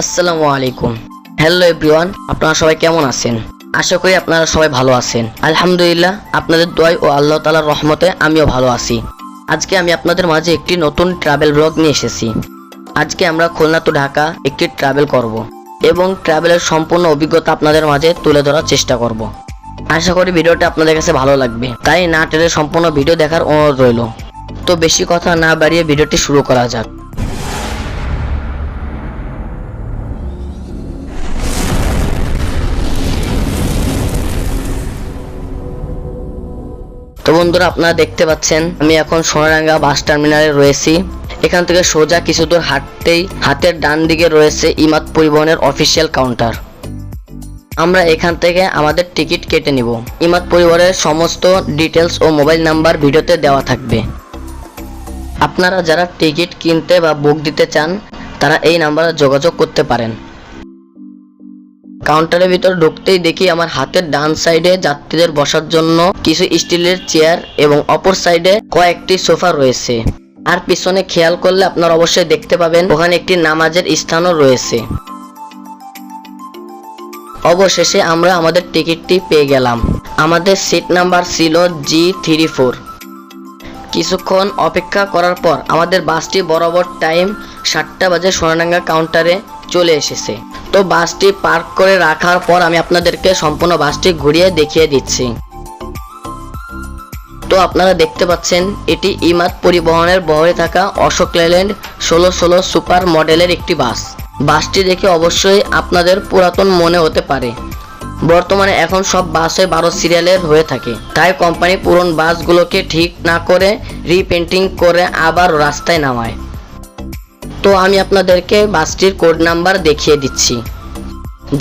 আসসালামু আলাইকুম। Hello everyone আপনারা সবাই কেমন আছেন? আশা করি আপনারা সবাই ভালো আছেন। আলহামদুলিল্লাহ, আপনাদের দোয়াই ও আল্লাহ তালার রহমতে আমিও ভালো আছি। আজকে আমি আপনাদের মাঝে একটি নতুন ট্রাভেল ব্লগ নিয়ে এসেছি। আজকে আমরা খুলনা টু ঢাকা একটি ট্রাভেল করব এবং ট্রাভেলের সম্পূর্ণ অভিজ্ঞতা আপনাদের মাঝে তুলে ধরার চেষ্টা করব। আশা করি ভিডিওটা আপনাদের কাছে ভালো লাগবে। তাই না টেলে সম্পূর্ণ ভিডিও দেখার অনুরোধ রইল। তো বেশি কথা না বাড়িয়ে ভিডিওটি শুরু করা যাক। তো বন্ধুরা আপনারা দেখতে পাচ্ছেন, আমি এখন সোনারাঙ্গা বাস টার্মিনালে রয়েছি। এখান থেকে সোজা কিছু দূর হাঁটতেই হাতের ডান দিকে রয়েছে ইমাদ পরিবহনের অফিসিয়াল কাউন্টার। আমরা এখান থেকে আমাদের টিকিট কেটে নিব। ইমাদ পরিবহনের সমস্ত ডিটেলস ও মোবাইল নাম্বার ভিডিওতে দেওয়া থাকবে। আপনারা যারা টিকিট কিনতে বা বুক দিতে চান, তারা এই নাম্বারে যোগাযোগ করতে পারেন। কাউন্টারের ভিতর ঢুকতেই দেখি আমার হাতের ডান সাইডে যাত্রীদের বসার জন্য কিছু স্টিলের চেয়ার এবং অপর সাইডে কয়েকটি সোফা রয়েছে। আর পিছনে খেয়াল করলে আপনারা অবশ্যই দেখতে পাবেন, ওখানে একটি নামাজের স্থানও রয়েছে। অবশেষে আমরা আমাদের টিকিটটি পেয়ে গেলাম। আমাদের সিট নাম্বার ছিল জি থ্রি ফোর কিছুক্ষণ অপেক্ষা করার পর আমাদের বাসটি বরাবর টাইম সাতটা বাজে সোনাডাঙ্গা কাউন্টারে চলে এসেছে। তো বাসটি পার্ক করে রাখার পর আমি আপনাদেরকে সম্পূর্ণ বাসটি ঘুরিয়ে দেখিয়ে দিচ্ছি। তো আপনারা দেখতে পাচ্ছেন, এটি ইমাদ পরিবহনের বহরে থাকা অশোক লেল্যান্ড ষোলো ষোলো সুপার মডেলের একটি বাস। বাসটি দেখে অবশ্যই আপনাদের পুরাতন মনে হতে পারে। বর্তমানে এখন সব বাসে বারো সিরিয়ালের হয়ে থাকে। তাই কোম্পানি পুরন বাসগুলোকে ঠিক না করে রিপেন্টিং করে আবার রাস্তায় নামায়। তো আমি আপনাদেরকে বাসটির কোড নাম্বার দেখিয়ে দিচ্ছি,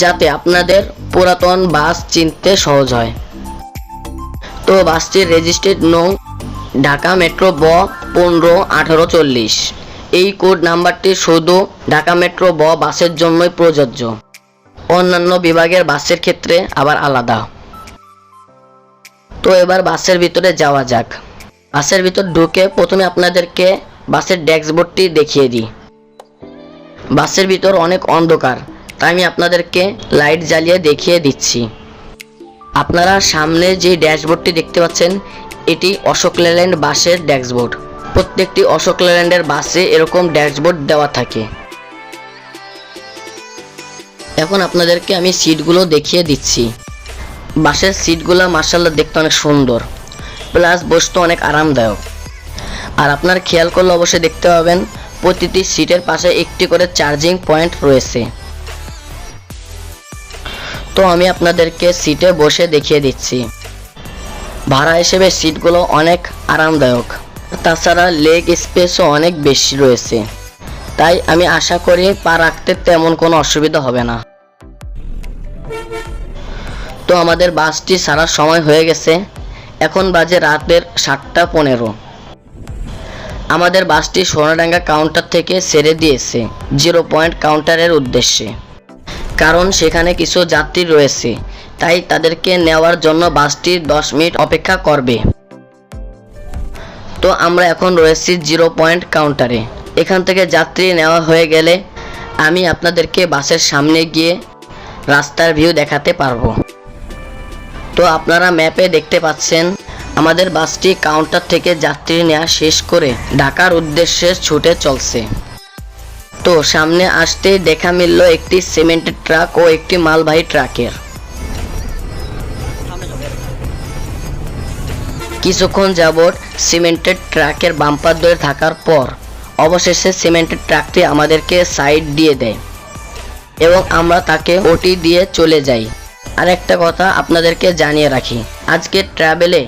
যাতে আপনাদের পুরাতন বাস চিনতে সহজ হয়। তো বাসটির রেজিস্ট্রেড নং ঢাকা মেট্রো ব পনেরো আঠারো চল্লিশ। এই কোড নাম্বারটি শুধু ঢাকা মেট্রো ব বাসের জন্যই প্রযোজ্য। অন্যান্য বিভাগের বাসের ক্ষেত্রে আবার আলাদা। তো এবার বাসের ভিতরে যাওয়া যাক। বাসের ভিতর ঢুকে প্রথমে আপনাদেরকে বাসের ড্যাশবোর্ডটি দেখিয়ে দিই। বাসের ভিতর অনেক অন্ধকার, তাই আমি আপনাদেরকে লাইট জ্বালিয়ে দেখিয়ে দিচ্ছি। আপনারা সামনে যে ড্যাশবোর্ডটি দেখতে পাচ্ছেন, এটি অশোক লেল্যান্ড বাসের ড্যাশবোর্ড। প্রত্যেকটি অশোক লেল্যান্ডের বাসে এরকম ড্যাশবোর্ড দেওয়া থাকে। এখন আপনাদেরকে আমি সিটগুলো দেখিয়ে দিচ্ছি। বাসের সিটগুলো মার্শাল্লাহ দেখতে অনেক সুন্দর, প্লাস বসতে অনেক আরামদায়ক। আর আপনার খেয়াল করলে অবশ্যই দেখতে পাবেন প্রতিটি সিটের পাশে একটি করে চার্জিং পয়েন্ট রয়েছে। তো আমি আপনাদেরকে সিটে বসে দেখিয়ে দিচ্ছি। ভাড়া হিসেবে সিটগুলো অনেক আরামদায়ক। তাছাড়া লেগ স্পেসও অনেক বেশি রয়েছে। তাই আমি আশা করি পা রাখতে তেমন কোনো অসুবিধা হবে না। তো আমাদের বাসটি সারা সময় হয়ে গেছে। এখন বাজে রাতের সাতটা পনেরো। আমাদের বাসটি সোনাডাঙ্গা কাউন্টার থেকে ছেড়ে দিয়েছে, জিরো পয়েন্ট কাউন্টারের উদ্দেশ্যে। কারণ সেখানে কিছু যাত্রী রয়েছে, তাই তাদেরকে নেওয়ার জন্য বাসটি দশ মিনিট অপেক্ষা করবে। তো আমরা এখন রয়েছি জিরো পয়েন্ট কাউন্টারে। এখান থেকে যাত্রী নেওয়া হয়ে গেলে আমি আপনাদেরকে বাসের সামনে গিয়ে রাস্তার ভিউ দেখাতে পারব। তো আপনারা ম্যাপে দেখতে পাচ্ছেন আমাদের বাসটি কাউন্টার থেকে যাত্রী নেওয়া শেষ করে ঢাকার উদ্দেশ্যে ছুটে চলছে। তো সামনে আসতে দেখা মিলল একটি সিমেন্টের ট্রাক ও একটি মালবাহী ট্রাকের। কিছুক্ষণ যাবৎ সিমেন্টের ট্রাকের বাম্পার ধরে থাকার পর অবশেষে সিমেন্টের ট্রাকটি আমাদেরকে সাইড দিয়ে দেয় এবং আমরা তাকে ওটি দিয়ে চলে যাই। আর একটা কথা আপনাদেরকে জানিয়ে রাখি আজকে ট্রাভেলে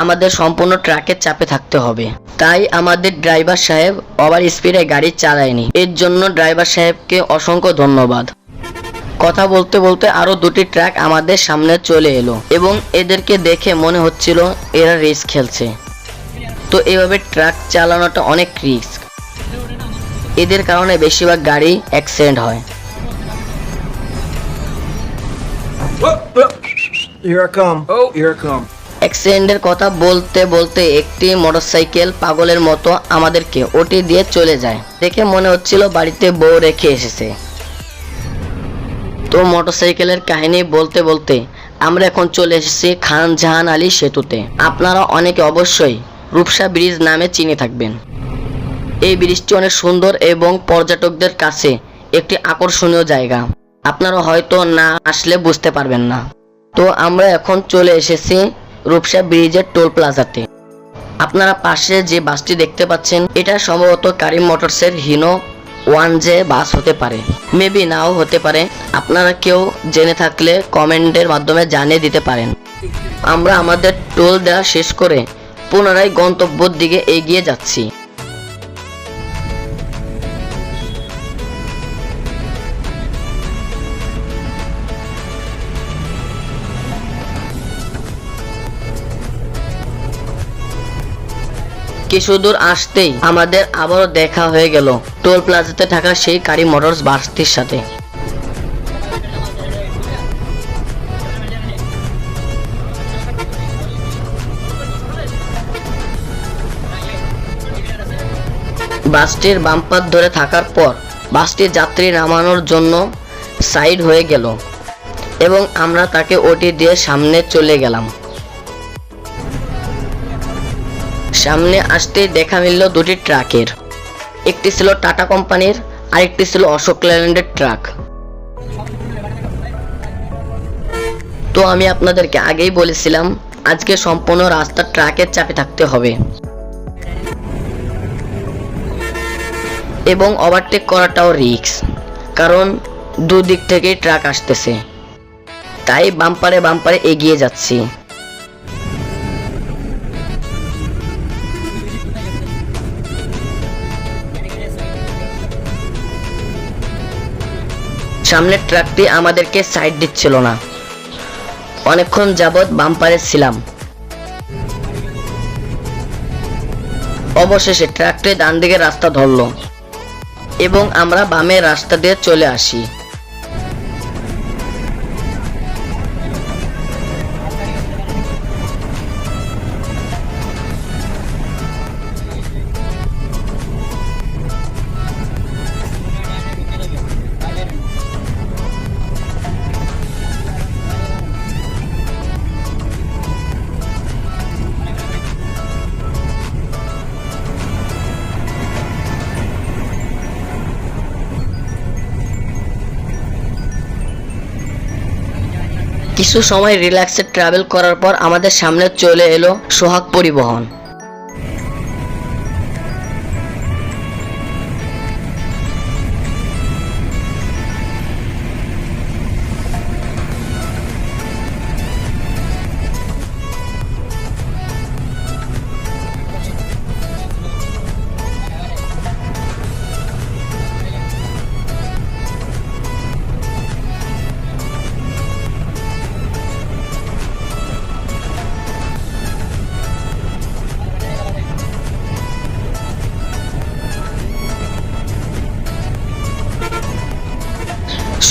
আমাদের সম্পূর্ণ ট্রাকের চাপে থাকতে হবে। তাই আমাদের ড্রাইভার সাহেব ওভার স্পিডে গাড়ি চালায়নি। এর জন্য ড্রাইভার সাহেবকে অসংখ্য ধন্যবাদ। কথা বলতে বলতে আরও দুটি ট্রাক আমাদের সামনে চলে এলো এবং এদেরকে দেখে মনে হচ্ছিল এরা রেস খেলছে। তো এভাবে ট্রাক চালানোটা অনেক রিস্ক। এদের কারণে বেশিরভাগ গাড়ি অ্যাক্সিডেন্ট হয়। Here I come. Oh, here I come. অ্যাক্সিডেন্টের কথা বলতে বলতে একটি মোটরসাইকেল পাগলের মতো আমাদেরকে ওটি দিয়ে চলে যায়। দেখে মনে হচ্ছিল বাড়িতে বউ রেখে এসেছে। তো মোটরসাইকেলের কাহিনী বলতে বলতে আমরা এখন চলে এসেছি খান জাহান আলী সেতুতে। আপনারা অনেকে অবশ্যই রূপসা ব্রিজ নামে চিনে থাকবেন। এই ব্রিজটি অনেক সুন্দর এবং পর্যটকদের কাছে একটি আকর্ষণীয় জায়গা। আপনারা হয়তো না আসলে বুঝতে পারবেন না। তো আমরা এখন চলে এসেছি রূপসা ব্রিজের টোল প্লাজাতে। আপনারা পাশে যে বাসটি দেখতে পাচ্ছেন, এটা সম্ভবত কারিম মোটরসের হিনো ওয়ান জে বাস হতে পারে। মেবি নাও হতে পারে। আপনারা কেউ জেনে থাকলে কমেন্টের মাধ্যমে জানিয়ে দিতে পারেন। আমরা আমাদের টোল দেওয়া শেষ করে পুনরায় গন্তব্যের দিকে এগিয়ে যাচ্ছি। কিছু দূর আসতেই আমাদের আবারও দেখা হয়ে গেল। টোল প্লাজাতে থাকা সেই কারি মোটরস বাসটির সাথে। বাসটির বাম্পার ধরে থাকার পর বাসটির যাত্রী নামানোর জন্য সাইড হয়ে গেল এবং আমরা তাকে ওটি দিয়ে সামনে চলে গেলাম। সামনে আসতে দেখা মিলল দুটি ট্রাকের। একটি ছিল টাটা কোম্পানির, আরেকটি ছিল অশোক ল্যান্ডের ট্রাক। তো আমি আপনাদেরকে আগেই বলেছিলাম, আজকে সম্পূর্ণ রাস্তা ট্রাকের চাপে থাকতে হবে। এবং ওভারটেক করাটাও রিস্ক কারণ দুদিক থেকেই ট্রাক আসতেছে। তাই বাম্পারে বাম্পারে এগিয়ে যাচ্ছি। সামনের ট্রাকটি আমাদেরকে সাইড দিচ্ছিল না। অনেকক্ষণ যাবৎ বাম্পারে ছিলাম। অবশেষে ট্রাকটি ডান দিকে রাস্তা ধরল এবং আমরা বামের রাস্তা দিয়ে চলে আসি। কিছু সময় রিল্যাক্সে ট্রাভেল করার পর আমাদের সামনে চলে এলো সোহাগ পরিবহন।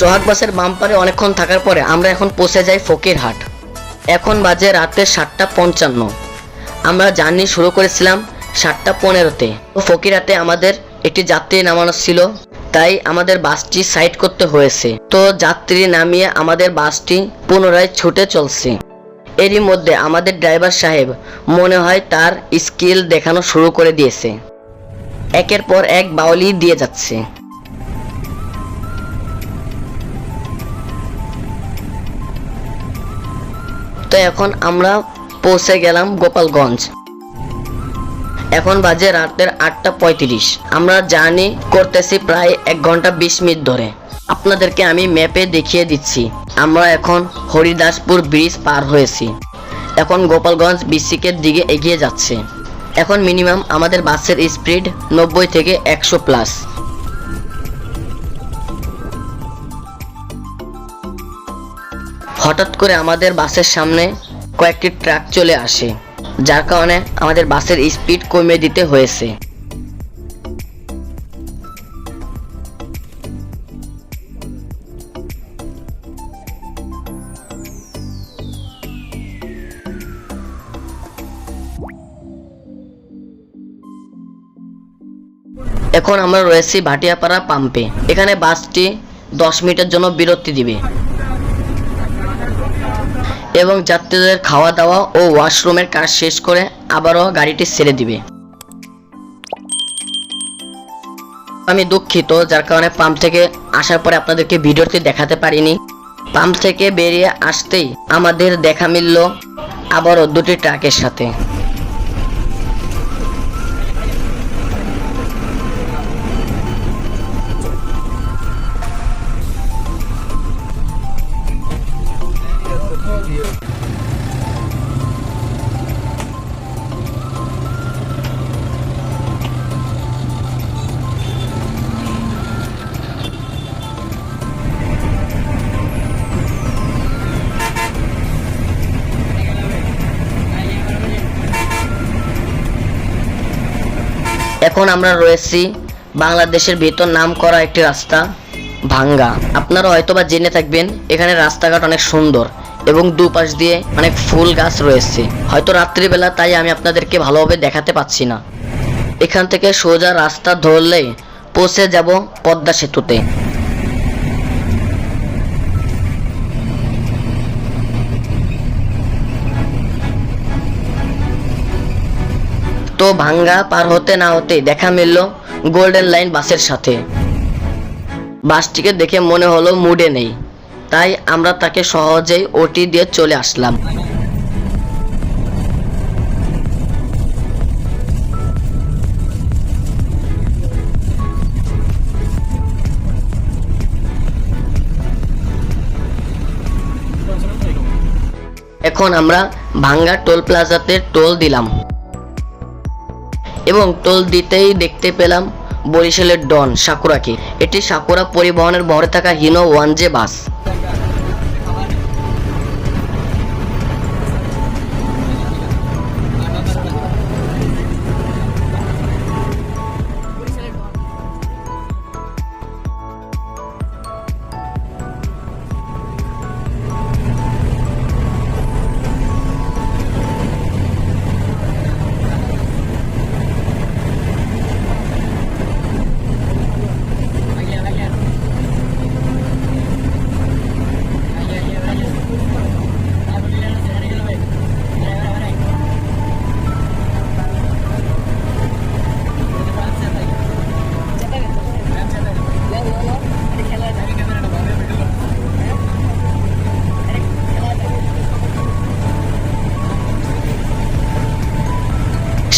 সোহাগ বাসের বাম্পারে অনেকক্ষণ থাকার পরে আমরা এখন পৌঁছে যাই ফকিরহাট। এখন বাজে রাতে সাতটা পঞ্চান্ন। আমরা জার্নি শুরু করেছিলাম সাতটা পনেরোতে। তো ফকিরহাটে আমাদের একটি যাত্রী নামানো ছিল, তাই আমাদের বাসটি সাইড করতে হয়েছে। তো যাত্রী নামিয়ে আমাদের বাসটি পুনরায় ছুটে চলছে। এরই মধ্যে আমাদের ড্রাইভার সাহেব মনে হয় তার স্কিল দেখানো শুরু করে দিয়েছে। একের পর এক বাউলি দিয়ে যাচ্ছে। তো এখন আমরা পৌঁছে গেলাম গোপালগঞ্জ। এখন বাজে রাতের আটটা পঁয়ত্রিশ। আমরা জার্নি করতেছি প্রায় এক ঘণ্টা বিশ মিনিট ধরে। আপনাদেরকে আমি ম্যাপে দেখিয়ে দিচ্ছি। আমরা এখন হরিদাসপুর ব্রিজ পার হয়েছি। এখন গোপালগঞ্জ বিসিকের দিকে এগিয়ে যাচ্ছে। এখন মিনিমাম আমাদের বাসের স্পিড নব্বই থেকে একশো প্লাস। হঠাৎ করে আমাদের বাসের সামনে কয়েকটি ট্রাক চলে আসে, যার কারণে আমাদের বাসের স্পিড কমিয়ে দিতে হয়েছে। এখন আমরা রয়েছি ভাটিয়াপাড়া পাম্পে। এখানে বাসটি দশ মিনিটের জন্য বিরতি দিবে। এবং যাত্রীদের খাওয়া দাওয়া ও ওয়াশরুমের কাজ শেষ করে আবারও গাড়িটি ছেড়ে দিবে। আমি দুঃখিত, যার কারণে পাম্প থেকে আসার পরে আপনাদেরকে ভিডিওটি দেখাতে পারিনি। পাম্প থেকে বেরিয়ে আসতেই আমাদের দেখা মিলল আবারও দুটি ট্রাকের সাথে। এখন আমরা রয়েছি বাংলাদেশের ভেতর নাম করা একটি রাস্তা, ভাঙ্গা। আপনারা হয়তোবা জেনে থাকবেন, এখানে রাস্তাঘাট অনেক সুন্দর এবং দুপাশ দিয়ে অনেক ফুল গাছ রয়েছে। হয়তো রাত্রিবেলা তাই আমি আপনাদেরকে ভালোভাবে দেখাতে পাচ্ছি না। এখান থেকে সোজা রাস্তা ধরলে পৌঁছে যাব পদ্মা সেতুতে। তো ভাঙ্গা পার হতে না হতে দেখা মিলল গোল্ডেন লাইন বাসের সাথে। বাসটিকে দেখে মনে হলো মুডে নেই। তাই আমরা তাকে সহজেই ওটি দিয়ে চলে আসলাম। এখন আমরা ভাঙ্গা টোল প্লাজাতে টোল দিলাম। এবং টোল দিতেই দেখতে পেলাম বরিশালের ডন, সাকুরাকে। এটি সাকুরা পরিবহনের বহরে থাকা হিনো ওয়ান জে বাস।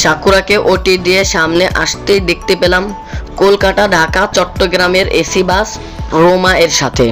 সাকুরাকে ওটি দিয়ে সামনে আসতেই দেখতে পেলাম কলকাতা, ঢাকা, চট্টগ্রামের এসি বাস, রোমা এর সাথে।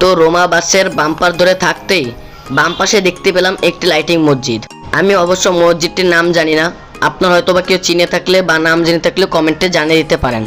তো রোমা বাসের বাম্পার ধরে থাকতেই বাম পাশে দেখতে পেলাম একটি লাইটিং মসজিদ। আমি অবশ্য মসজিদটির নাম জানি না। আপনার হয়তো বা কেউ চিনে থাকলে বা নাম জেনে থাকলে কমেন্টে জানিয়ে দিতে পারেন।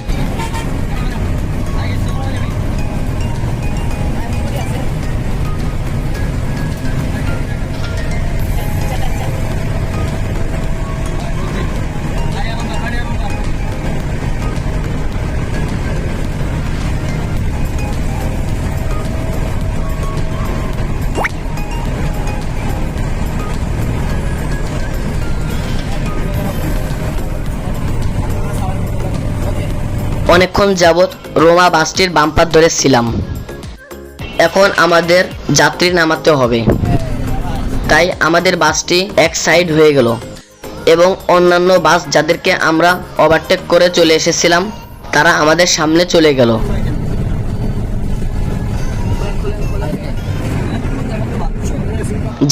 অনেকক্ষণ যাবৎ রোমা বাসটির বাম্পার ধরে ছিলাম। এখন আমাদের যাত্রী নামাতে হবে। তাই আমাদের বাসটি এক সাইড হয়ে গেল এবং অন্যান্য বাস যাদেরকে আমরা ওভারটেক করে চলে এসেছিলাম, তারা আমাদের সামনে চলে গেল।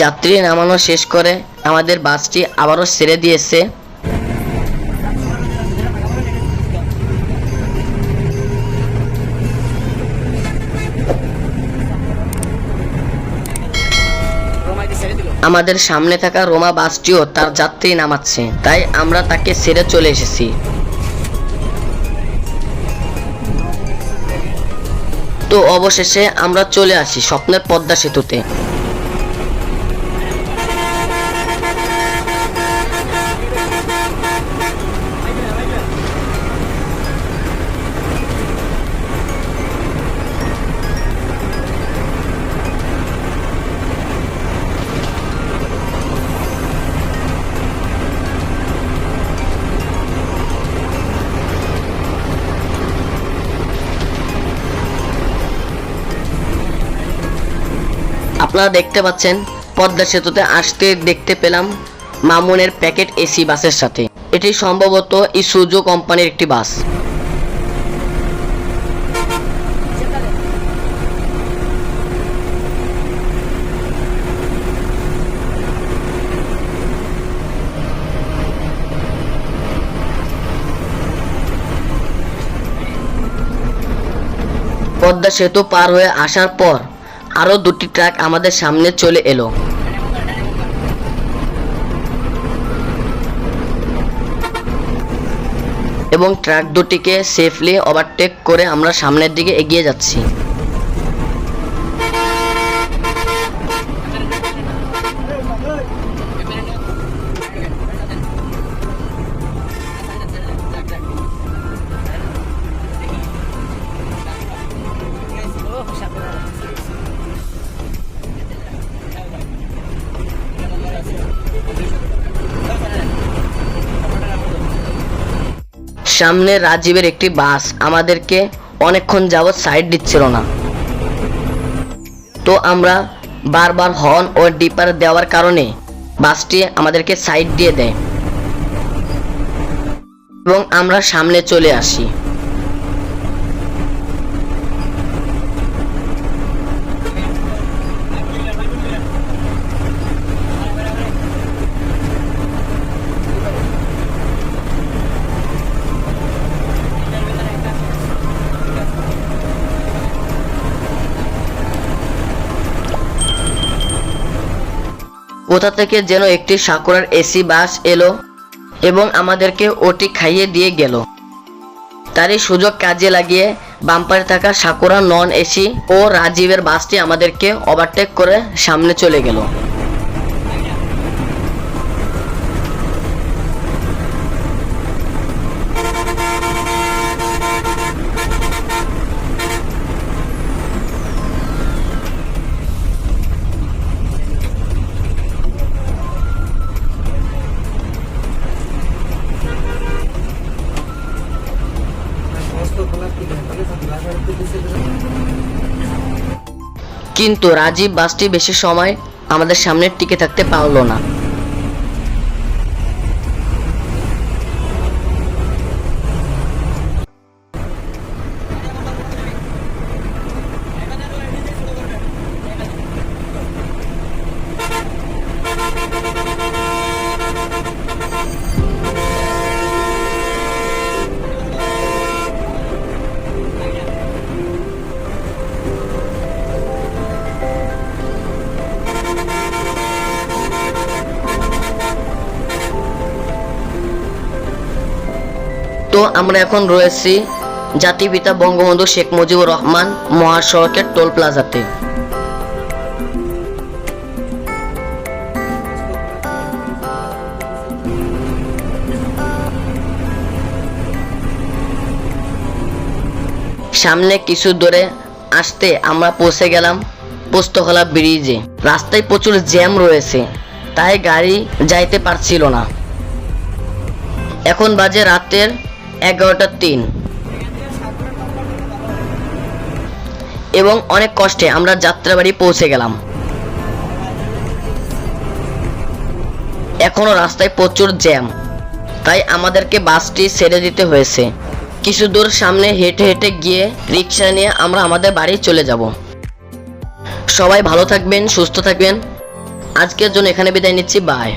যাত্রী নামানো শেষ করে আমাদের বাসটি আবারও ছেড়ে দিয়েছে। আমাদের সামনে থাকা রোমা বাসটিও তার যাত্রী নামাচ্ছে, তাই আমরা তাকে ছেড়ে চলে এসেছি। তো অবশেষে আমরা চলে আসি স্বপ্নের পদ্মা সেতুতে। আপনারা দেখতে পাচ্ছেন পদ্মা সেতুতে আসতে দেখতে পেলাম মামুনের প্যাকেট এসি বাসের সাথে। এটি সম্ভবত ইসুজো কোম্পানির একটি বাস। পদ্মা সেতু পার হয়ে আসার পর আরও দুটি ট্রাক আমাদের সামনে চলে এলো। এবং ট্রাক দুটিকে সেফলি ওভারটেক করে আমরা সামনের দিকে এগিয়ে যাচ্ছি। সামনে রাজীবের একটি বাস। আমাদেরকে অনেকক্ষণ যাবৎ সাইড দিচ্ছিল না। তো আমরা বারবার হর্ন ও ডিপার দেওয়ার কারণে বাসটি আমাদেরকে সাইড দিয়ে দেয়। এবং আমরা সামনে চলে আসি। কোথা থেকে যেন একটি সাঁকুড়ার এসি বাস এলো এবং আমাদেরকে ওটি খাইয়ে দিয়ে গেল। তারই সুযোগ কাজে লাগিয়ে বাম্পারে থাকা সাকুরা নন এসি ও রাজীবের বাসটি আমাদেরকে ওভারটেক করে সামনে চলে গেল। কিন্তু রাজীব বাসটি বেশি সময় আমাদের সামনে টিকে থাকতে পারল না। আমরা এখন রয়েছি জাতিপিতা বঙ্গবন্ধু শেখ মুজিবুর রহমান মহাসড়কের টোল প্লাজাতে। সামনে কিছু দূরে আসতে আমরা পৌঁছে গেলাম পোস্তখলা ব্রিজে। রাস্তায় প্রচুর জ্যাম রয়েছে, তাই গাড়ি যাইতে পারছিল না। এখন বাজে রাতের এগারোটা তিন। এবং অনেক কষ্টে আমরা যাত্রাবাড়ি পৌঁছে গেলাম। এখনও রাস্তায় প্রচুর জ্যাম। তাই আমাদেরকে বাসটি ছেড়ে দিতে হয়েছে। কিছু দূর সামনে হেঁটে হেঁটে গিয়ে রিক্সা নিয়ে আমরা আমাদের বাড়ি চলে যাব। সবাই ভালো থাকবেন, সুস্থ থাকবেন। আজকের জন্য এখানে বিদায় নিচ্ছি। বাই